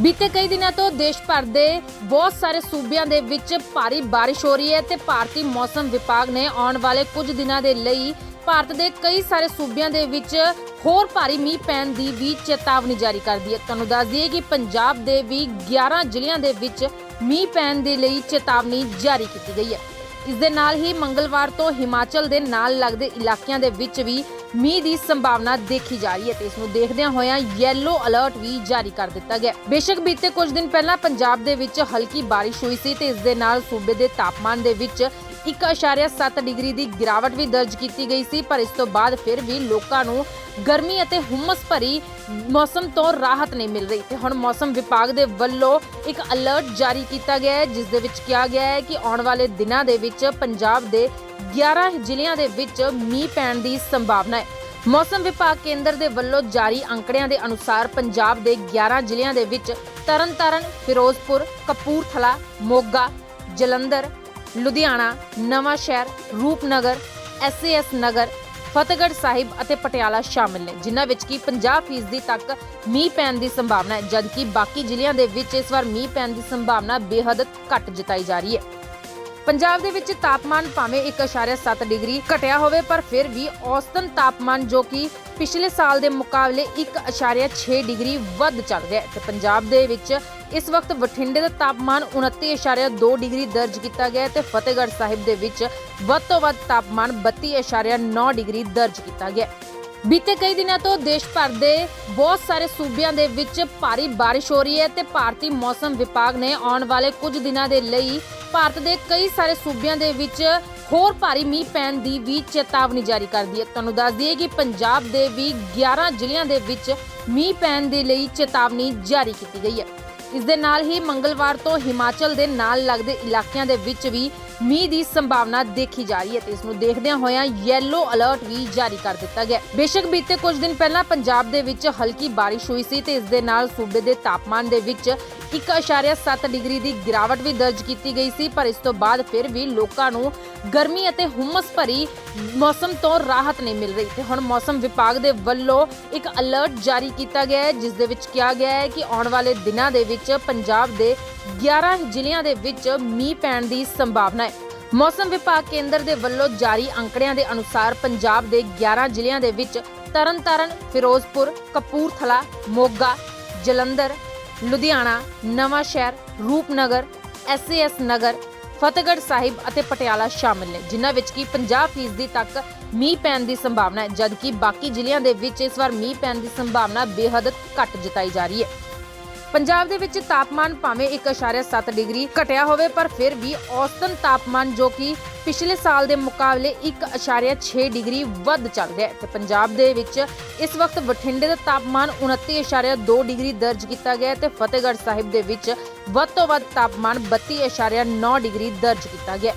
ਬੀਤੇ ਕਈ ਦਿਨਾਂ ਤੋਂ ਦੇਸ਼ ਭਰ ਦੇ ਬਹੁਤ ਸਾਰੇ ਸੂਬਿਆਂ ਦੇ ਵਿੱਚ ਭਾਰੀ ਬਾਰਿਸ਼ ਹੋ ਰਹੀ ਹੈ ਤੇ ਭਾਰਤੀ ਮੌਸਮ ਵਿਭਾਗ ਨੇ ਆਉਣ ਵਾਲੇ ਕੁਝ ਦਿਨਾਂ ਦੇ ਲਈ ਭਾਰਤ ਦੇ ਕਈ ਸਾਰੇ ਸੂਬਿਆਂ ਦੇ ਵਿੱਚ ਹੋਰ ਭਾਰੀ ਮੀਂਹ ਪੈਣ ਦੀ ਵੀ ਚੇਤਾਵਨੀ ਜਾਰੀ ਕਰਦੀ ਹੈ। ਤੁਹਾਨੂੰ ਦੱਸ ਦਈਏ ਕਿ ਪੰਜਾਬ ਦੇ ਵੀ 11 ਜ਼ਿਲ੍ਹਿਆਂ ਦੇ ਵਿੱਚ ਮੀਂਹ ਪੈਣ ਦੇ ਲਈ ਚੇਤਾਵਨੀ ਜਾਰੀ ਕੀਤੀ ਗਈ ਹੈ। ਇਸ ਦੇ ਨਾਲ ਹੀ ਮੰਗਲਵਾਰ ਤੋਂ ਹਿਮਾਚਲ ਦੇ ਨਾਲ ਲੱਗਦੇ ਇਲਾਕਿਆਂ ਦੇ ਵਿੱਚ ਵੀ ਮੀਂਹ ਦੀ ਸੰਭਾਵਨਾ ਦੇਖੀ ਜਾ ਰਹੀ ਹੈ ਤੇ ਇਸ ਨੂੰ ਦੇਖਦਿਆਂ ਹੋਇਆਂ ਯੈਲੋ ਅਲਰਟ ਵੀ ਜਾਰੀ ਕਰ ਦਿੱਤਾ ਗਿਆ ਹੈ। ਬੇਸ਼ੱਕ ਬੀਤੇ ਕੁਝ ਦਿਨ ਪਹਿਲਾਂ ਪੰਜਾਬ ਦੇ ਵਿੱਚ ਹਲਕੀ ਬਾਰਿਸ਼ ਹੋਈ ਸੀ ਤੇ ਇਸ ਦੇ ਨਾਲ ਸੂਬੇ ਦੇ ਤਾਪਮਾਨ ਦੇ ਵਿੱਚ 1.7 ਡਿਗਰੀ ਦੀ ਗਿਰਾਵਟ ਵੀ ਦਰਜ ਕੀਤੀ ਗਈ ਸੀ, ਪਰ ਇਸ ਤੋਂ ਬਾਅਦ ਫਿਰ ਵੀ ਲੋਕਾਂ ਨੂੰ ਗਰਮੀ ਅਤੇ ਹੁਮਸ ਭਰੀ ਮੌਸਮ ਤੋਂ ਰਾਹਤ ਨਹੀਂ ਮਿਲ ਰਹੀ। ਤੇ ਹੁਣ ਮੌਸਮ ਵਿਭਾਗ ਦੇ ਵੱਲੋਂ ਇੱਕ ਅਲਰਟ ਜਾਰੀ ਕੀਤਾ ਗਿਆ ਹੈ, ਜਿਸ ਦੇ ਵਿੱਚ ਕਿਹਾ ਗਿਆ ਹੈ ਕਿ ਆਉਣ ਵਾਲੇ ਦਿਨਾਂ ਦੇ ਵਿੱਚ ਪੰਜਾਬ ਦੇ 11 ਜ਼ਿਲ੍ਹਿਆਂ ਦੇ ਵਿੱਚ ਮੀਂਹ ਪੈਣ ਦੀ ਸੰਭਾਵਨਾ ਹੈ। ਮੌਸਮ ਵਿਭਾਗ ਕੇਂਦਰ ਦੇ ਵੱਲੋਂ ਜਾਰੀ ਅੰਕੜਿਆਂ ਦੇ ਅਨੁਸਾਰ ਪੰਜਾਬ ਦੇ 11 ਜ਼ਿਲ੍ਹਿਆਂ ਦੇ ਵਿੱਚ ਤਰਨਤਾਰਨ, ਫਿਰੋਜ਼ਪੁਰ, ਕਪੂਰਥਲਾ, ਮੋਗਾ, ਜਲੰਧਰ ਲੁਧਿਆਣਾ, ਨਵਾਂ ਸ਼ਹਿਰ, ਰੂਪਨਗਰ ਐਸਏਐਸ ਨਗਰ, ਫਤਿਹਗੜ੍ਹ ਸਾਹਿਬ ਅਤੇ ਪਟਿਆਲਾ ਸ਼ਾਮਿਲ ਨੇ, ਜਿਨ੍ਹਾਂ ਵਿੱਚ ਕੀ 50% ਤੱਕ ਮੀਂਹ ਪੈਣ ਦੀ ਸੰਭਾਵਨਾ ਹੈ, ਜਦਕਿ ਬਾਕੀ ਜ਼ਿਲ੍ਹਿਆਂ ਦੇ ਵਿੱਚ ਇਸ ਵਾਰ ਮੀਂਹ ਪੈਣ ਦੀ ਸੰਭਾਵਨਾ ਬੇਹੱਦ ਘੱਟ ਜਤਾਈ ਜਾ ਰਹੀ ਹੈ। ਪੰਜਾਬ ਦੇ ਵਿੱਚ ਤਾਪਮਾਨ ਭਾਵੇਂ 1.7 ਡਿਗਰੀ ਘਟਿਆ ਹੋਵੇ, ਪਰ ਫਿਰ ਵੀ ਔਸਤਨ ਤਾਪਮਾਨ ਜੋ ਕਿ ਪਿਛਲੇ ਸਾਲ ਦੇ ਮੁਕਾਬਲੇ 1.6 ਡਿਗਰੀ ਵੱਧ ਚੱਲ ਰਿਹਾ ਹੈ। ਤੇ ਪੰਜਾਬ ਦੇ ਵਿੱਚ ਇਸ ਵਕਤ ਬਠਿੰਡੇ ਦਾ ਤਾਪਮਾਨ 29.2 ਡਿਗਰੀ ਦਰਜ ਕੀਤਾ ਗਿਆ ਹੈ ਤੇ ਫਤਿਹਗੜ੍ਹ ਸਾਹਿਬ ਦੇ ਵਿੱਚ ਵੱਧ ਤੋਂ ਵੱਧ ਤਾਪਮਾਨ 32.9 ਡਿਗਰੀ ਦਰਜ ਕੀਤਾ ਗਿਆ ਬੀਤੇ ਕਈ ਦਿਨਾਂ ਤੋਂ ਦੇਸ਼ ਭਰ ਦੇ ਬਹੁਤ ਸਾਰੇ ਸੂਬਿਆਂ ਦੇ ਵਿੱਚ ਭਾਰੀ ਬਾਰਿਸ਼ ਹੋ ਰਹੀ ਹੈ ਤੇ ਭਾਰਤੀ ਮੌਸਮ ਵਿਭਾਗ ਨੇ ਆਉਣ ਵਾਲੇ ਕੁਝ ਦਿਨਾਂ ਦੇ ਲਈ ਭਾਰਤ ਦੇ ਕਈ ਸਾਰੇ ਸੂਬਿਆਂ ਦੇ ਵਿੱਚ ਹੋਰ ਭਾਰੀ ਮੀਂਹ ਪੈਣ ਦੀ ਵੀ ਚੇਤਾਵਨੀ ਜਾਰੀ ਕਰ ਦਿੱਤੀ ਹੈ। ਤੁਹਾਨੂੰ ਦੱਸ ਦਈਏ ਕਿ ਪੰਜਾਬ ਦੇ ਵੀ 11 ਜ਼ਿਲ੍ਹਿਆਂ ਦੇ ਵਿੱਚ ਮੀਂਹ ਪੈਣ ਦੇ ਲਈ ਚੇਤਾਵਨੀ ਜਾਰੀ ਕੀਤੀ ਗਈ ਹੈ। ਇਸ ਦੇ ਨਾਲ ਹੀ ਮੰਗਲਵਾਰ ਤੋਂ ਹਿਮਾਚਲ ਦੇ ਨਾਲ ਲੱਗਦੇ ਇਲਾਕਿਆਂ ਦੇ ਵਿੱਚ ਵੀ ਮੀਂਹ ਦੀ ਸੰਭਾਵਨਾ ਦੇਖੀ ਜਾ ਰਹੀ ਹੈ ਤੇ ਇਸ ਨੂੰ ਦੇਖਦਿਆਂ ਹੋਇਆਂ ਯੈਲੋ ਅਲਰਟ ਵੀ ਜਾਰੀ ਕਰ ਦਿੱਤਾ ਗਿਆ ਹੈ। ਬੇਸ਼ੱਕ ਬੀਤੇ ਕੁਝ ਦਿਨ ਪਹਿਲਾਂ ਪੰਜਾਬ ਦੇ ਵਿੱਚ ਹਲਕੀ ਬਾਰਿਸ਼ ਹੋਈ ਸੀ ਤੇ ਇਸ ਦੇ ਨਾਲ ਸੂਬੇ ਦੇ ਤਾਪਮਾਨ ਦੇ ਵਿੱਚ 1.7 ਡਿਗਰੀ ਦੀ ਗਿਰਾਵਟ ਵੀ ਦਰਜ ਕੀਤੀ ਗਈ ਸੀ, ਪਰ ਇਸ ਤੋਂ ਬਾਅਦ ਫਿਰ ਵੀ ਲੋਕਾਂ ਨੂੰ ਗਰਮੀ ਅਤੇ ਹੁਮਸ ਭਰੀ ਮੌਸਮ ਤੋਂ ਰਾਹਤ ਨਹੀਂ ਮਿਲ ਰਹੀ ਤੇ ਹੁਣ ਮੌਸਮ ਵਿਭਾਗ ਦੇ ਵੱਲੋਂ ਇੱਕ ਅਲਰਟ ਜਾਰੀ ਕੀਤਾ ਗਿਆ ਹੈ, ਜਿਸ ਦੇ ਵਿੱਚ ਕਿਹਾ ਗਿਆ ਹੈ ਕਿ ਆਉਣ ਵਾਲੇ ਦਿਨਾਂ ਦੇ ਵਿੱਚ ਪੰਜਾਬ ਦੇ 11 ਜ਼ਿਲ੍ਹਿਆਂ ਦੇ ਵਿੱਚ ਮੀਂਹ ਪੈਣ ਦੀ ਸੰਭਾਵਨਾ ਹੈ ਮੌਸਮ ਵਿਭਾਗ ਕੇਂਦਰ ਦੇ ਵੱਲੋਂ ਜਾਰੀ ਅੰਕੜਿਆਂ ਦੇ ਅਨੁਸਾਰ ਪੰਜਾਬ ਦੇ 11 ਜ਼ਿਲ੍ਹਿਆਂ ਦੇ ਵਿੱਚ ਤਰਨਤਾਰਨ, ਫਿਰੋਜ਼ਪੁਰ, ਕਪੂਰਥਲਾ, ਮੋਗਾ, ਜਲੰਧਰ, ਲੁਧਿਆਣਾ, ਨਵਾਂ ਸ਼ਹਿਰ, ਰੂਪਨਗਰ, ਐਸਏਐਸ ਨਗਰ, ਫਤਿਹਗੜ੍ਹ ਸਾਹਿਬ ਅਤੇ ਪਟਿਆਲਾ ਸ਼ਾਮਿਲ ਨੇ, ਜਿਨ੍ਹਾਂ ਵਿੱਚ ਕੀ 50% ਤੱਕ ਮੀਂਹ ਪੈਣ ਦੀ ਸੰਭਾਵਨਾ ਹੈ, ਜਦਕਿ ਬਾਕੀ ਜ਼ਿਲ੍ਹਿਆਂ ਦੇ ਵਿੱਚ ਇਸ ਵਾਰ ਮੀਂਹ ਪੈਣ ਦੀ ਸੰਭਾਵਨਾ ਬੇਹੱਦ ਘੱਟ ਜਤਾਈ ਜਾ ਰਹੀ ਹੈ। ਪੰਜਾਬ ਦੇ ਵਿੱਚ ਤਾਪਮਾਨ ਭਾਵੇਂ 1.7 ਡਿਗਰੀ ਘਟਿਆ ਹੋਵੇ, ਪਰ ਫਿਰ ਵੀ ਔਸਤਨ ਤਾਪਮਾਨ ਜੋ ਕਿ ਪਿਛਲੇ ਸਾਲ ਦੇ ਮੁਕਾਬਲੇ 1.6 ਡਿਗਰੀ ਵੱਧ ਚੱਲ ਰਿਹਾ ਹੈ। ਤੇ ਪੰਜਾਬ ਦੇ ਵਿੱਚ ਇਸ ਵਕਤ ਬਠਿੰਡੇ ਦਾ ਤਾਪਮਾਨ 29.2 ਡਿਗਰੀ ਦਰਜ ਕੀਤਾ ਗਿਆ ਹੈ ਤੇ ਫਤਿਹਗੜ੍ਹ ਸਾਹਿਬ ਦੇ ਵਿੱਚ ਵੱਧ ਤੋਂ ਵੱਧ ਤਾਪਮਾਨ 32.9 ਡਿਗਰੀ ਦਰਜ ਕੀਤਾ ਗਿਆ